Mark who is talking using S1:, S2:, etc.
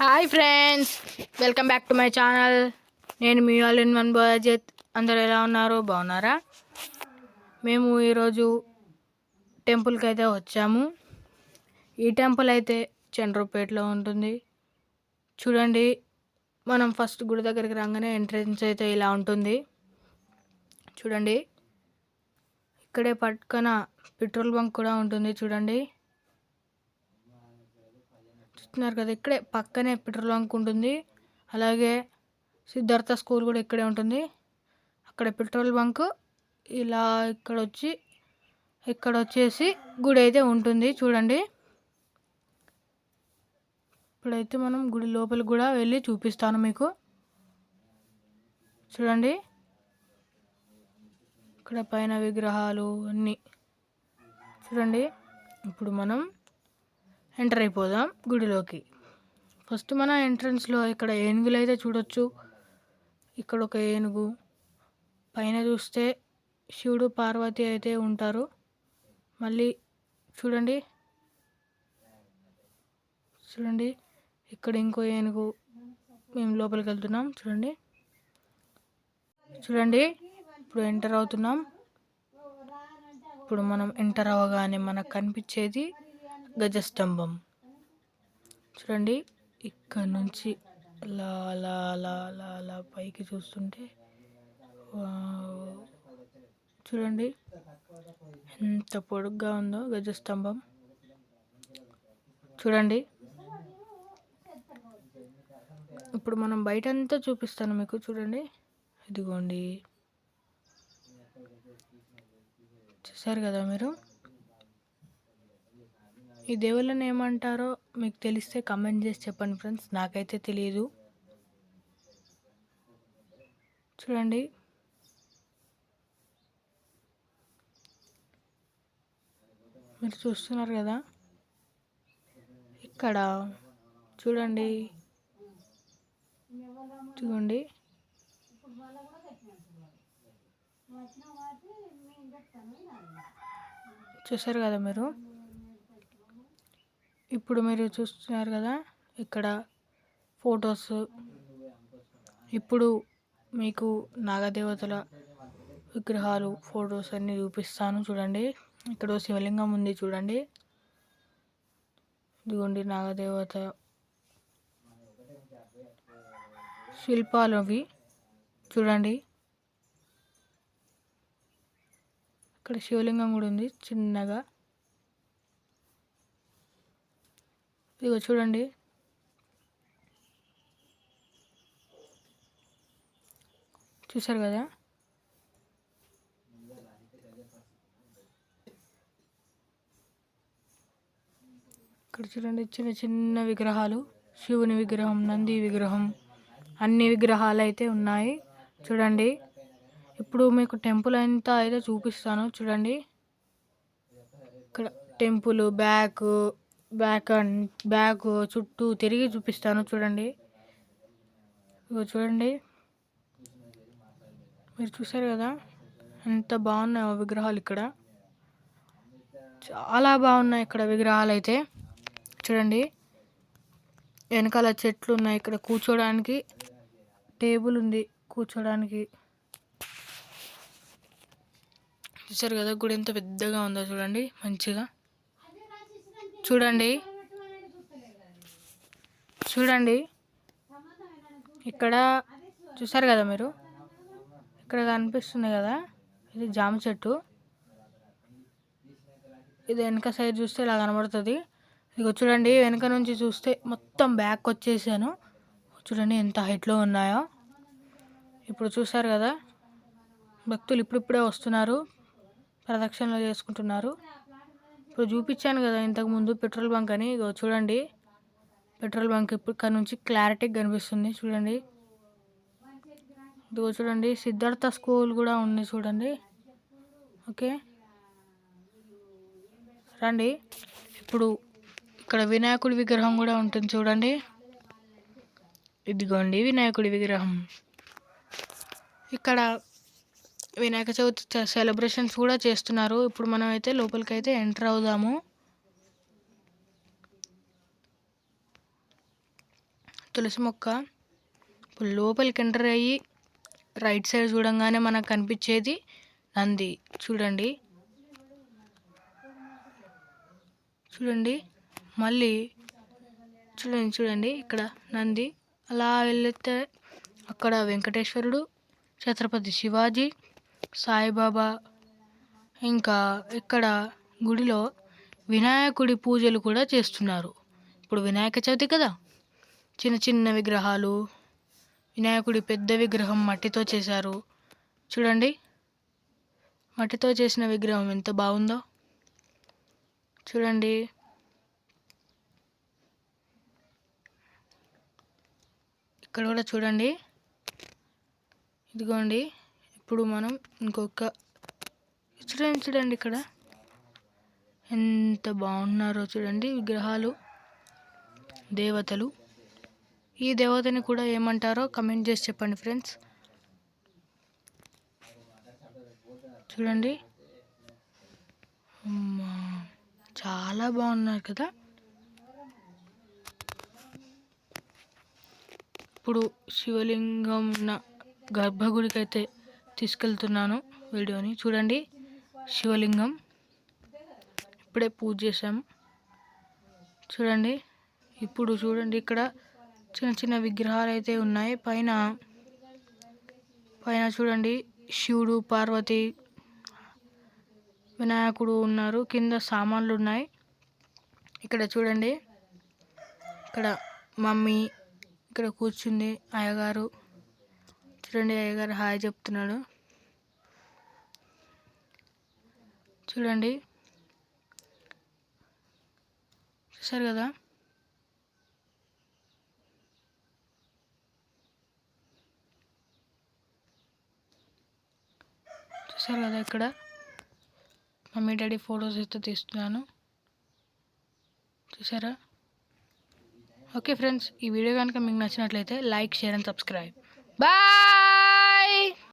S1: Hi friends welcome back to my channel నేను మీ all in one budget అందరు ఎలా ఉన్నారు? బాగున్నారా? మేము ఈరోజు టెంపుల్కి అయితే వచ్చాము. ఈ టెంపుల్ అయితే చంద్రపేటలో ఉంటుంది. చూడండి మనం ఫస్ట్ గుడి దగ్గరికి రాగానే ఎంట్రన్స్ అయితే ఇలా ఉంటుంది. చూడండి ఇక్కడే పక్కన పెట్రోల్ బంక్ కూడా ఉంటుంది. చూడండి చూస్తున్నారు కదా ఇక్కడే పక్కనే పెట్రోల్ బంక్ ఉంటుంది. అలాగే సిద్ధార్థ స్కూల్ కూడా ఇక్కడే ఉంటుంది. అక్కడ పెట్రోల్ బంక్ ఇలా ఇక్కడ వచ్చి ఇక్కడ వచ్చేసి గుడి అయితే ఉంటుంది. చూడండి. ఇప్పుడైతే మనం గుడి లోపలికి కూడా వెళ్ళి చూపిస్తాను మీకు. చూడండి. ఇక్కడ పైన విగ్రహాలు అన్నీ. చూడండి. ఇప్పుడు మనం ఎంటర్ అయిపోదాం గుడిలోకి. ఫస్ట్ మన ఎంట్రన్స్లో ఇక్కడ ఏనుగులు అయితే చూడొచ్చు. ఇక్కడ ఒక ఏనుగు. పైన చూస్తే శివుడు పార్వతి అయితే ఉంటారు. మళ్ళీ చూడండి. చూడండి. ఇక్కడ ఇంకో ఏనుగు. మేము లోపలికి వెళ్తున్నాం. చూడండి. చూడండి. ఇప్పుడు ఎంటర్ అవుతున్నాం. ఇప్పుడు మనం ఎంటర్ అవ్వగానే మనకు కనిపించేది గజస్తంభం. చూడండి ఇక్కడ నుంచి అలా అలా అలా అలా అలా పైకి చూస్తుంటే వావ్. చూడండి ఎంత పొడుగ్గా ఉందో గజస్తంభం. చూడండి ఇప్పుడు మనం బయట అంతా చూపిస్తాను మీకు చూడండి. ఇదిగోండి. చూసారు కదా మీరు? ఈ దేవుళ్ళని ఏమంటారో మీకు తెలిస్తే కమెంట్ చేసి చెప్పండి ఫ్రెండ్స్ నాకైతే తెలియదు చూడండి. మీరు చూస్తున్నారు కదా? ఇక్కడ చూడండి. చూడండి. చూసారు కదా మీరు? ఇప్పుడు మీరు చూస్తున్నారు కదా ఇక్కడ ఫొటోస్. ఇప్పుడు మీకు నాగదేవతల విగ్రహాలు ఫొటోస్ అన్నీ చూపిస్తాను చూడండి. ఇక్కడ శివలింగం ఉంది చూడండి. ఇదిగోండి నాగదేవత శిల్పాలు అవి చూడండి. ఇక్కడ శివలింగం కూడా ఉంది చిన్నగా. ఇదిగో చూడండి. చూసారు కదా? ఇక్కడ చూడండి చిన్న చిన్న విగ్రహాలు. శివుని విగ్రహం నంది విగ్రహం అన్ని విగ్రహాలు అయితే ఉన్నాయి. చూడండి. ఇప్పుడు మీకు టెంపుల్ అంతా అయితే చూపిస్తాను చూడండి. ఇక్కడ temple back back and back చుట్టూ తిరిగి చూపిస్తాను చూడండి. ఇగో చూడండి. మీరు చూసారు కదా? ఎంత బాగున్నాయి విగ్రహాలు ఇక్కడ. చాలా బాగున్నాయి ఇక్కడ విగ్రహాలు అయితే. చూడండి. వెనకాల చెట్లు ఉన్నాయి ఇక్కడ కూర్చోడానికి. టేబుల్ ఉంది కూర్చోడానికి. చూసారు కదా? గుడి ఎంత పెద్దగా ఉందో చూడండి. మంచిగా. చూడండి. చూడండి. ఇక్కడ చూసారు కదా మీరు? ఇక్కడ కనిపిస్తుంది కదా? ఇది జామ చెట్టు. ఇది వెనక సైడ్ చూస్తే ఇలా కనబడుతుంది. ఇదిగో చూడండి వెనక నుంచి చూస్తే మొత్తం బ్యాక్ వచ్చేసాను. చూడండి ఎంత హైట్లో ఉన్నాయో. ఇప్పుడు చూసారు కదా? భక్తులు ఇప్పుడిప్పుడే వస్తున్నారు. ప్రదక్షిణలు చేసుకుంటున్నారు. ఇప్పుడు చూపించాను కదా ఇంతకుముందు పెట్రోల్ బంక్ అని. చూడండి. పెట్రోల్ బంక్ ఇప్పుడు ఇక్కడ నుంచి క్లారిటీగా కనిపిస్తుంది చూడండి. ఇదిగో చూడండి. సిద్ధార్థ స్కూల్ కూడా ఉంది చూడండి. ఓకే. రండి. ఇప్పుడు ఇక్కడ వినాయకుడి విగ్రహం కూడా ఉంటుంది చూడండి. ఇదిగోండి వినాయకుడి విగ్రహం. ఇక్కడ వినాయక చవితి సెలబ్రేషన్స్ కూడా చేస్తున్నారు. ఇప్పుడు మనం అయితే లోపలికి అయితే ఎంటర్ అవుదాము. తులసి మొక్క ఇప్పుడు లోపలికి ఎంటర్ అయ్యి రైట్ సైడ్ చూడంగానే మనకు కనిపించేది నంది. చూడండి. చూడండి. మళ్ళీ చూడండి చూడండి. ఇక్కడ నంది అలా వెళ్తే అక్కడ వెంకటేశ్వరుడు ఛత్రపతి శివాజీ సాయిబాబా ఇంకా ఇక్కడ గుడిలో వినాయకుడి పూజలు కూడా చేస్తున్నారు. ఇప్పుడు వినాయక చవితి కదా. చిన్న చిన్న విగ్రహాలు వినాయకుడి పెద్ద విగ్రహం మట్టితో చేశారు. చూడండి. మట్టితో చేసిన విగ్రహం ఎంత బాగుందో. చూడండి. ఇక్కడ కూడా చూడండి. ఇదిగోండి. ఇప్పుడు మనం ఇంకొక చూడండి చూడండి ఇక్కడ. ఎంత బాగున్నారో చూడండి విగ్రహాలు దేవతలు. ఈ దేవతని కూడా ఏమంటారో కమెంట్ చేసి చెప్పండి ఫ్రెండ్స్. చూడండి. చాలా బాగున్నారు కదా. ఇప్పుడు శివలింగం ఉన్న గర్భగుడికి అయితే తీసుకెళ్తున్నాను వీడియోని. చూడండి శివలింగం. ఇప్పుడే పూజ చేసాము చూడండి ఇప్పుడు చూడండి ఇక్కడ చిన్న చిన్న విగ్రహాలు అయితే ఉన్నాయి. పైన పైన చూడండి శివుడు పార్వతి వినాయకుడు ఉన్నారు. కింద సామాన్లు ఉన్నాయి. ఇక్కడ చూడండి ఇక్కడ మమ్మీ ఇక్కడ కూర్చుంది అయ్యగారు. చూడండి అయ్యగారు హాయ్ చెప్తున్నాడు. చూడండి. చూసారు కదా? చూసారు కదా ఇక్కడ? మమ్మీ డాడీ ఫొటోస్ అయితే తీస్తున్నాను. చూసారా ఓకే ఫ్రెండ్స్ ఈ వీడియో కనుక మీకు నచ్చినట్లయితే like share and subscribe. Bye!